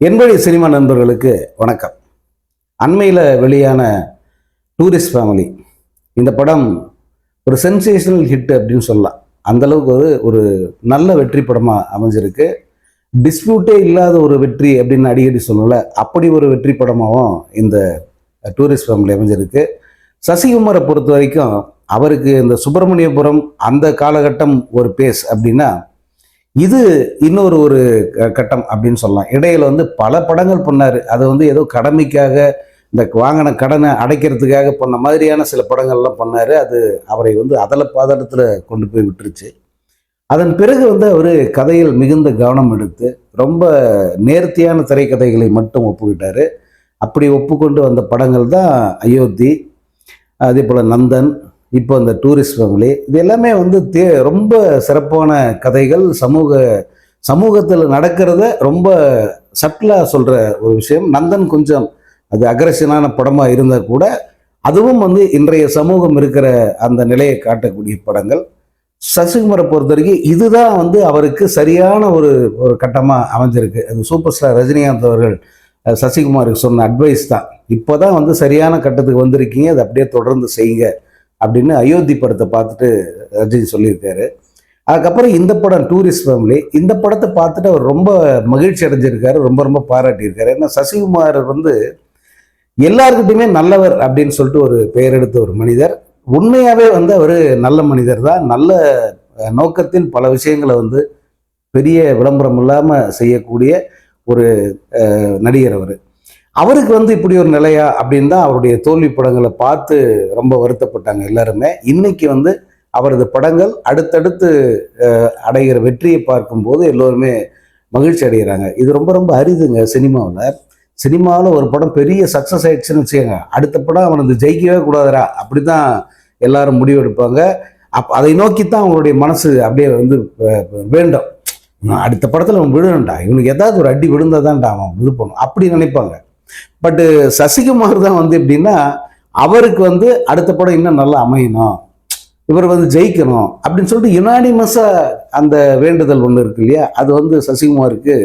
என்பழி cinema நண்பர்களுக்கு வணக்கம். அண்மையில் வெளியான டூரிஸ்ட் ஃபேமிலி. இந்த படம் ஒரு சென்சேஷனல் ஹிட் அப்படின்னு சொல்லலாம். அந்தளவுக்கு ஒரு ஒரு நல்ல வெற்றி படமாக அமைஞ்சிருக்கு. டிஸ்பியூட்டே இல்லாத ஒரு வெற்றி அப்படின்னு அடிக்கடி சொல்லலை. அப்படி ஒரு வெற்றி படமாகவும் இந்த டூரிஸ்ட் ஃபேமிலி அமைஞ்சிருக்கு. சசிகுமாரை பொறுத்த வரைக்கும் அவருக்கு இந்த சுப்பிரமணியபுரம் அந்த காலகட்டம் ஒரு பேஸ் அப்படின்னா இது இன்னொரு ஒரு க- கட்டம் அப்படின்னு சொல்லலாம். இடையில வந்து பல படங்கள் பண்ணாரு. அது வந்து ஏதோ கடமைக்காக இந்த வாங்கின கடனை அடைக்கிறதுக்காக பண்ண மாதிரியான சில படங்கள்லாம் பண்ணாரு. அது அவரை வந்து அதல பாதளத்தில் கொண்டு போய் விட்டுருச்சு. அதன் பிறகு வந்து அவர் கதையில் மிகுந்த கவனம் எடுத்து ரொம்ப நேர்த்தியான திரைக்கதைகளை மட்டும் ஒப்புக்கிட்டாரு அப்படி ஒப்புக்கொண்டு வந்த படங்கள் தான் அயோத்தி அதே போல் நந்தன் இப்போ இந்த டூரிஸ்ட் ஃபேமிலி இது எல்லாமே வந்து தே ரொம்ப சிறப்பான கதைகள். சமூக சமூகத்தில் நடக்கிறத ரொம்ப சட்டிலாக சொல்கிற ஒரு விஷயம். நந்தன் கொஞ்சம் அது அக்ரஷனான படமாக இருந்தால் கூட அதுவும் வந்து இன்றைய சமூகம் இருக்கிற அந்த நிலையை காட்டக்கூடிய படங்கள். சசிகுமாரை பொறுத்த வரைக்கும் இதுதான் வந்து அவருக்கு சரியான ஒரு ஒரு கட்டமாக அமைஞ்சிருக்கு. அது சூப்பர் ஸ்டார் ரஜினிகாந்த் அவர்கள் சசிகுமாருக்கு சொன்ன அட்வைஸ் தான். இப்போ தான் வந்து சரியான கட்டத்துக்கு வந்திருக்கீங்க. அதை அப்படியே தொடர்ந்து செய்யுங்க. அப்படின்னு அயோத்தி படத்தை பார்த்துட்டு ரஜினி சொல்லியிருக்காரு. அதுக்கப்புறம் இந்த படம் டூரிஸ்ட் ஃபேமிலி இந்த படத்தை பார்த்துட்டு அவர் ரொம்ப மகிழ்ச்சி அடைஞ்சிருக்காரு ரொம்ப ரொம்ப பாராட்டியிருக்காரு. ஏன்னா சசிகுமார் வந்து எல்லாருக்கிட்டையுமே நல்லவர் அப்படின்னு சொல்லிட்டு ஒரு பெயர் எடுத்த ஒரு மனிதர். உண்மையாகவே வந்து அவர் நல்ல மனிதர் தான். நல்ல நோக்கத்தின் நோக்கத்தில் பல விஷயங்களை வந்து பெரிய விளம்பரம் இல்லாமல் செய்யக்கூடிய ஒரு நடிகர் அவர். அவருக்கு வந்து இப்படி ஒரு நிலையா அப்படின்னு தான் அவருடைய தோல்வி படங்களை பார்த்து ரொம்ப வருத்தப்பட்டாங்க எல்லாருமே. இன்னைக்கு வந்து அவரது படங்கள் அடுத்தடுத்து அடைகிற வெற்றியை பார்க்கும்போது எல்லோருமே மகிழ்ச்சி அடைகிறாங்க. இது ரொம்ப ரொம்ப அரிதுங்க சினிமாவில். சினிமாவில் ஒரு படம் பெரிய சக்ஸஸ் ஆயிடுச்சுன்னு வச்சுக்கோங்க. அடுத்த படம் அவனுக்கு ஜெயிக்கவே கூடாதுடா. அப்படி தான் எல்லாரும் முடிவெடுப்பாங்க. அப் அதை நோக்கி தான் அவங்களுடைய மனசு அப்படியே வந்து வேண்டும். அடுத்த படத்தில் அவன் விழுணும்டா இவனுக்கு ஏதாவது ஒரு அடி விழுந்தாதான்டா அவன் இது பண்ணும். அப்படி நினைப்பாங்க. பட்டு uh, சசிகுமார் தான் வந்து எப்படின்னா அவருக்கு வந்து அடுத்த படம் இன்னும் நல்லா அமையணும். இவர் வந்து ஜெயிக்கணும் அப்படின்னு சொல்லிட்டு யுனானிமஸாக அந்த வேண்டுதல் ஒன்று இருக்கு இல்லையா? அது வந்து சசிகுமாருக்கு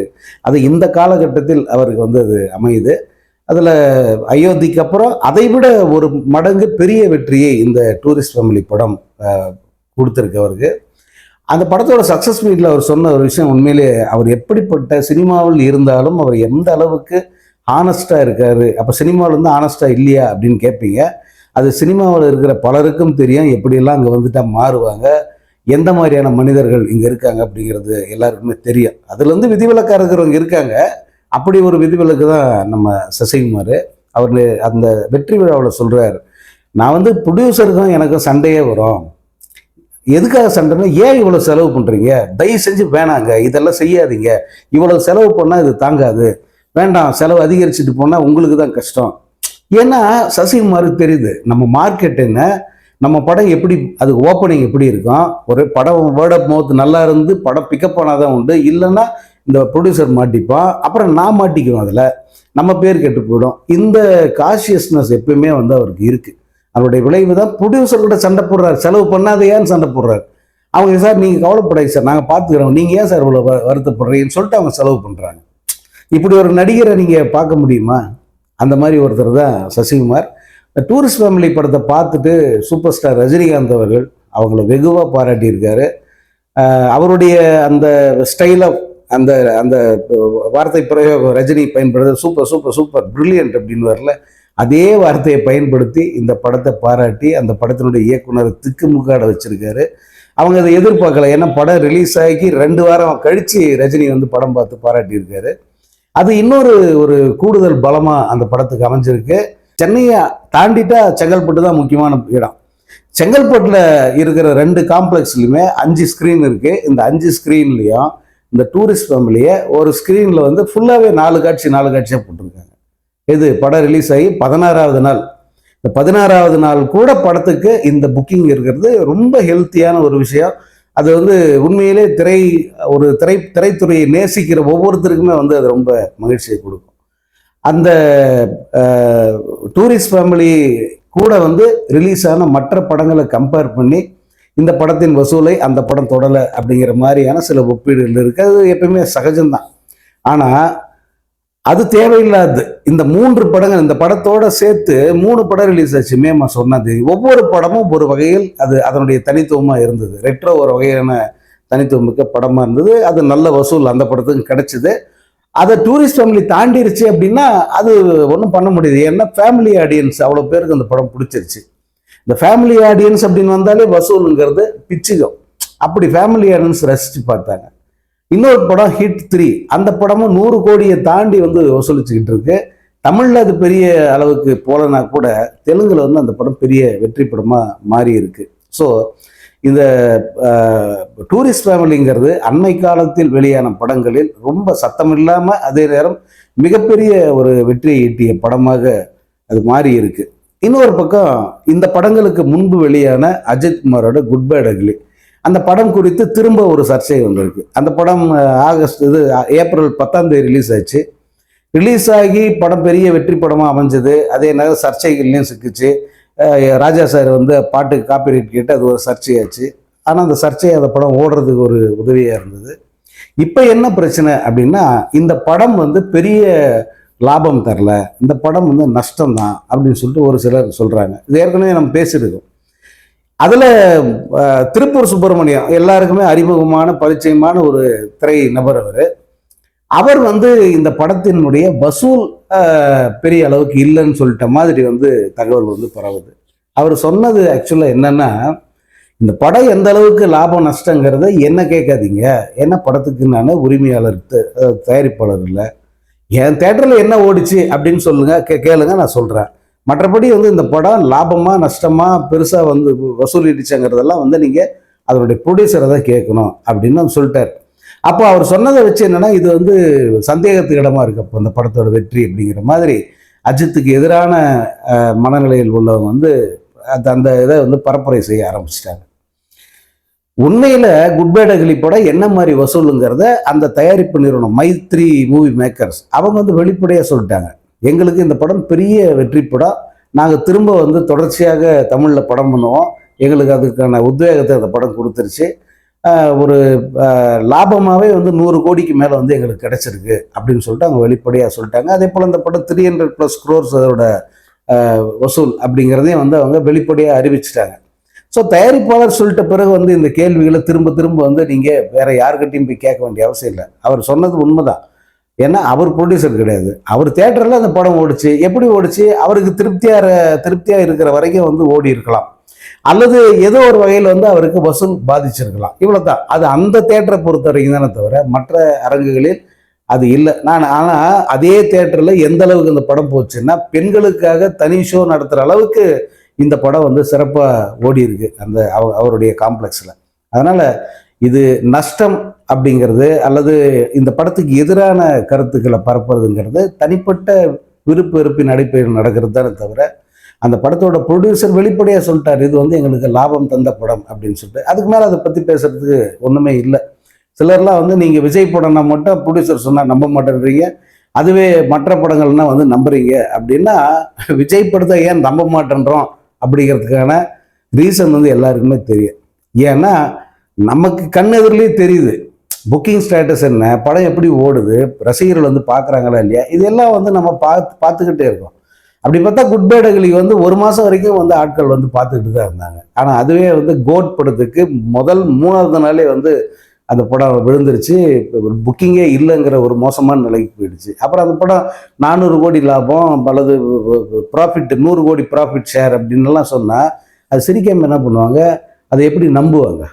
அது இந்த காலகட்டத்தில் அவருக்கு வந்து அது அமையுது. அதில் அயோத்திக்கு அப்புறம் அதை விட ஒரு மடங்கு பெரிய வெற்றியை இந்த டூரிஸ்ட் ஃபேமிலி படம் கொடுத்துருக்கு அவருக்கு. அந்த படத்தோட சக்ஸஸ் மீட்டில் அவர் சொன்ன ஒரு விஷயம் உண்மையிலே அவர் எப்படிப்பட்ட சினிமாவில் இருந்தாலும் அவர் எந்த அளவுக்கு ஆனஸ்டாக இருக்காரு. அப்போ சினிமாவில் வந்து ஆனஸ்டாக இல்லையா அப்படின்னு கேட்பீங்க. அது சினிமாவில் இருக்கிற பலருக்கும் தெரியும். எப்படியெல்லாம் அங்கே வந்துட்டா மாறுவாங்க. எந்த மாதிரியான மனிதர்கள் இங்கே இருக்காங்க அப்படிங்கிறது எல்லாருக்குமே தெரியும். அதுலேருந்து விதிவிலக்காக இருக்கிறவங்க இருக்காங்க. அப்படி ஒரு விதிவிலக்கு தான் நம்ம சசிகுமார். அவர் அந்த வெற்றி விழாவில் சொல்கிறார் நான் வந்து ப்ரொடியூசருக்கும் எனக்கும் சண்டையே வரும். எதுக்காக சண்டைன்னா ஏன் இவ்வளோ செலவு பண்ணுறீங்க தயவு செஞ்சு வேணாங்க. இதெல்லாம் செய்யாதீங்க. இவ்வளோ செலவு பண்ணால் இது தாங்காது. வேண்டாம் செலவு அதிகரிச்சுட்டு போனால் உங்களுக்கு தான் கஷ்டம். ஏன்னா சசிகுமார் தெரியுது நம்ம மார்க்கெட் என்ன நம்ம படம் எப்படி அதுக்கு ஓப்பனிங் எப்படி இருக்கும் ஒரு படம் வேர்ட் ஆஃப் மவுத் நல்லா இருந்து படம் பிக்கப் தான் உண்டு இல்லைன்னா இந்த ப்ரொடியூசர் மாட்டிப்பான் அப்புறம் நான் மாட்டிக்குவேன் அதில். நம்ம பேர் கெட்டு போயிடும். இந்த காஷியஸ்னஸ் எப்பயுமே வந்து அவருக்கு இருக்குது அவருடைய விளைவு தான் ப்ரொடியூசர் கூட சண்டை போடுறாரு செலவு பண்ணாத சண்டை போடுறாரு? அவங்க சார் நீங்கள் கவலைப்படாது சார் நாங்கள் பார்த்துக்கிறோம் நீங்கள் ஏன் சார் இவ்வளோ வ- வருத்தப்படுறீங்கன்னு சொல்லிட்டு அவங்க செலவு பண்ணுறாங்க இப்படி ஒரு நடிகரை நீங்கள் பார்க்க முடியுமா? அந்த மாதிரி ஒருத்தர் தான் சசிகுமார். டூரிஸ்ட் ஃபேமிலி படத்தை பார்த்துட்டு சூப்பர் ஸ்டார் ரஜினிகாந்த் அவர்கள் அவங்கள வெகுவாக பாராட்டியிருக்காரு. அவருடைய அந்த ஸ்டைல் ஆஃப் அந்த அந்த வார்த்தை பிரயோகம் ரஜினி பயன்படுத்த சூப்பர் சூப்பர் சூப்பர் பிரில்லியன்ட் அப்படின்னு வரல அதே வார்த்தையை பயன்படுத்தி இந்த படத்தை பாராட்டி அந்த படத்தினுடைய இயக்குனர் திக்குமுக்காட வச்சிருக்காரு. அவங்க அதை எதிர்பார்க்கல. ஏன்னா படம் ரிலீஸ் ஆகி ரெண்டு வாரம் கழிச்சு ரஜினி வந்து படம் பார்த்து பாராட்டியிருக்காரு. அது இன்னொரு ஒரு கூடுதல் பலமா அந்த படத்துக்கு அமைஞ்சிருக்கு. சென்னையை தாண்டிட்டா செங்கல்பட்டு தான் முக்கியமான இடம். செங்கல்பட்டில் இருக்கிற ரெண்டு காம்ப்ளெக்ஸ்லையுமே அஞ்சு ஸ்க்ரீன் இருக்கு. இந்த அஞ்சு ஸ்க்ரீன்லேயும் இந்த டூரிஸ்ட் ஃபேமிலியை ஒரு ஸ்க்ரீனில் வந்து ஃபுல்லாகவே நாலு காட்சி நாலு காட்சியாக போட்டிருக்காங்க. இது படம் ரிலீஸ் ஆகி பதினாறாவது நாள். இந்த பதினாறாவது நாள் கூட படத்துக்கு இந்த புக்கிங் இருக்கிறது ரொம்ப ஹெல்த்தியான ஒரு விஷயம். அது வந்து உண்மையிலே திரை ஒரு திரை திரைத்துறையை நேசிக்கிற ஒவ்வொருத்தருக்குமே வந்து அது ரொம்ப மகிழ்ச்சியை கொடுக்கும். அந்த டூரிஸ்ட் ஃபேமிலி கூட வந்து ரிலீஸ் ஆன மற்ற படங்களை கம்பேர் பண்ணி இந்த படத்தின் வசூலை அந்த படம் தொடலை அப்படிங்கிற மாதிரியான சில ஒப்பீடுகள் இருக்குது அது எப்பயுமே சகஜம்தான். ஆனால் அது தேவையில்லாது. இந்த மூன்று படங்கள் இந்த படத்தோட சேர்த்து மூணு படம் ரிலீஸ் ஆச்சு. மே மாதம் ஒன்றாம் தேதி. ஒவ்வொரு படமும் ஒரு வகையில் அது அதனுடைய தனித்துவமாக இருந்தது. ரெட்ரோ ஒரு வகையான தனித்துவமிக்க படமாக இருந்தது. அது நல்ல வசூல் அந்த படத்துக்கு கிடைச்சிது. அதை டூரிஸ்ட் ஃபேமிலி தாண்டிருச்சு அப்படின்னா அது ஒன்றும் பண்ண முடியாது. ஏன்னா ஃபேமிலி ஆடியன்ஸ் அவ்வளோ பேருக்கு அந்த படம் பிடிச்சிருச்சு. இந்த ஃபேமிலி ஆடியன்ஸ் அப்படின்னு வந்தாலே வசூலுங்கிறது பிச்சுக்கும் அப்படி ஃபேமிலி ஆடியன்ஸ் ரசித்து பார்த்தாங்க. இன்னொரு படம் ஹிட் த்ரீ அந்த படமும் நூறு கோடியை தாண்டி வந்து வசூலிச்சுக்கிட்டு இருக்கு. தமிழில் அது பெரிய அளவுக்கு போலனா கூட தெலுங்கில் வந்து அந்த படம் பெரிய வெற்றி படமாக மாறி இருக்கு ஸோ இந்த டூரிஸ்ட் ஃபேமிலிங்கிறது அண்மை காலத்தில் வெளியான படங்களில் ரொம்ப சத்தம் இல்லாமல் அதே நேரம் மிகப்பெரிய ஒரு வெற்றியை ஈட்டிய படமாக அது மாறி இருக்கு இன்னொரு பக்கம் இந்த படங்களுக்கு முன்பு வெளியான அஜித் குமாரோட குட் பேட் அக்லி அந்த படம் குறித்து திரும்ப ஒரு சர்ச்சை வந்திருக்கு. அந்த படம் ஆகஸ்ட் இது ஏப்ரல் பத்தாம் தேதி ரிலீஸ் ஆச்சு ரிலீஸ் ஆகி படம் பெரிய வெற்றி படமாக அமைஞ்சது. அதே நேரம் சர்ச்சைகள்லையும் சிக்கிச்சு. ராஜா சார் வந்து பாட்டுக்கு காப்பிரைட் கேட்டு அது ஒரு சர்ச்சையாச்சு. ஆனால் அந்த சர்ச்சை அந்த படம் ஓடுறதுக்கு ஒரு உதவியாக இருந்தது. இப்போ என்ன பிரச்சனை அப்படின்னா இந்த படம் வந்து பெரிய லாபம் தரல. இந்த படம் வந்து நஷ்டம் தான் அப்படின்னு சொல்லிட்டு ஒரு சிலர் சொல்கிறாங்க இது ஏற்கனவே நம்ம பேசியிருக்கோம். அதில் திருப்பூர் சுப்பிரமணியம் எல்லாருக்குமே அறிமுகமான பரிச்சயமான ஒரு திரை நபர் அவர். அவர் வந்து இந்த படத்தினுடைய வசூல் பெரிய அளவுக்கு இல்லைன்னு சொல்லிட்ட மாதிரி வந்து தகவல் வந்து பரவுது. அவர் சொன்னது ஆக்சுவலாக என்னன்னா இந்த படம் எந்த அளவுக்கு லாபம் நஷ்டங்கிறத என்ன கேட்காதீங்க. என்ன படத்துக்கு நான் உரிமையாளர் த- தயாரிப்பாளர் இல்லை. என் தேட்டரில் என்ன ஓடிச்சு அப்படின்னு சொல்லுங்க கே கேளுங்க நான் சொல்கிறேன் மற்றபடி வந்து இந்த படம் லாபமா நஷ்டமா பெருசாக வந்து வசூலிடுச்சுங்கிறதெல்லாம் வந்து நீங்கள் அதனுடைய ப்ரொடியூசரை தான் கேட்கணும் அப்படின்னு சொல்லிட்டார். அப்போ அவர் சொன்னதை வச்சு என்னென்னா இது வந்து சந்தேகத்துக்கு இடமா இருக்கு. அப்போ அந்த படத்தோட வெற்றி அப்படிங்கிற மாதிரி அஜித்துக்கு எதிரான மனநிலையில் உள்ளவங்க வந்து அந்த அந்த இதை வந்து பரப்புரை செய்ய ஆரம்பிச்சிட்டாங்க. உண்மையில் குட் அகிலி படம் என்ன மாதிரி வசூலுங்கிறத அந்த தயாரிப்பு நிறுவனம் மைத்ரி மூவி மேக்கர்ஸ் அவங்க வந்து வெளிப்படையாக சொல்லிட்டாங்க. எங்களுக்கு இந்த படம் பெரிய வெற்றி படம் நாங்கள் திரும்ப வந்து தொடர்ச்சியாக தமிழில் படம் பண்ணுவோம். எங்களுக்கு அதுக்கான உத்வேகத்தை அந்த படம் கொடுத்துருச்சு. ஒரு லாபமாகவே வந்து நூறு கோடிக்கு மேலே வந்து எங்களுக்கு கிடைச்சிருக்கு அப்படின்னு சொல்லிட்டு அவங்க வெளிப்படையாக சொல்லிட்டாங்க. அதே போல் இந்த படம் த்ரீ ஹண்ட்ரட் ப்ளஸ் க்ரோர்ஸ் அதோட வசூல் அப்படிங்கிறதையும் வந்து அவங்க வெளிப்படையாக அறிவிச்சிட்டாங்க. ஸோ தயாரிப்பாளர் சொல்லிட்ட பிறகு வந்து இந்த கேள்விகளை திரும்ப திரும்ப வந்து நீங்கள் வேற யாருக்கிட்டையும் போய் கேட்க வேண்டிய அவசியம் இல்லை. அவர் சொன்னது உண்மைதான். ஏன்னா அவர் ப்ரொடியூசர் கிடையாது. அவர் தேட்டரில் அந்த படம் ஓடிச்சு. எப்படி ஓடிச்சு? அவருக்கு திருப்தியாக திருப்தியாக இருக்கிற வரைக்கும் வந்து ஓடி இருக்கலாம். அல்லது ஏதோ ஒரு வகையில் வந்து அவருக்கு வசூல் பாதிச்சிருக்கலாம். இவ்வளோ தான் அது அந்த தேட்டரை பொறுத்த வரைக்கும் தானே தவிர மற்ற அரங்குகளில் அது இல்லை. நான் ஆனால் அதே தேட்டரில் எந்த அளவுக்கு இந்த படம் போச்சுன்னா பெண்களுக்காக தனி ஷோ நடத்துகிற அளவுக்கு இந்த படம் வந்து சிறப்பாக ஓடி இருக்கு அந்த அவ- அவருடைய காம்ப்ளெக்ஸில் அதனால் இது நஷ்டம் அப்படிங்கிறது அல்லது இந்த படத்துக்கு எதிரான கருத்துக்களை பரப்புறதுங்கிறது தனிப்பட்ட விருப்பு வெறுப்பின் அடிப்படையில் நடக்கிறது தானே தவிர அந்த படத்தோட ப்ரொடியூசர் வெளிப்படையாக சொல்லிட்டார் இது வந்து எங்களுக்கு லாபம் தந்த படம் அப்படின்னு சொல்லிட்டு. அதுக்கு மேலே அதை பற்றி பேசுறதுக்கு ஒன்றுமே இல்லை. சிலர்லாம் வந்து நீங்கள் விஜய் படம்னா மட்டும் ப்ரொடியூசர் சொன்னால் நம்ப மாட்டேன்றீங்க. அதுவே மற்ற படங்கள்னா வந்து நம்புறீங்க. அப்படின்னா விஜய் படத்தை ஏன் நம்ப மாட்டேன்றோம்? அப்படிங்கிறதுக்கான ரீசன் வந்து எல்லாருக்குமே தெரியும். ஏன்னா நமக்கு கண் எதிரிலே தெரியுது. புக்கிங் ஸ்டேட்டஸ் என்ன படம் எப்படி ஓடுது ரசிகர்கள் வந்து பார்க்குறாங்களா இல்லையா இதெல்லாம் வந்து நம்ம பார்த்து பார்த்துக்கிட்டே இருக்கோம். அப்படி பார்த்தா குட் பேட் அகிலி வந்து ஒரு மாதம் வரைக்கும் வந்து ஆட்கள் வந்து பார்த்துக்கிட்டு தான் இருந்தாங்க. ஆனால் அதுவே வந்து கோட் படத்துக்கு முதல் மூணாவது நாளே வந்து அந்த படம் விழுந்துருச்சு. புக்கிங்கே இல்லைங்கிற ஒரு மோசமான நிலைக்கு போயிடுச்சு. அப்புறம் அந்த படம் நானூறு கோடி லாபம் அல்லது ப்ராஃபிட் நூறு கோடி ப்ராஃபிட் ஷேர் அப்படின்லாம் சொன்னால் அது சிரிக்காமல் என்ன பண்ணுவாங்க அதை எப்படி நம்புவாங்க?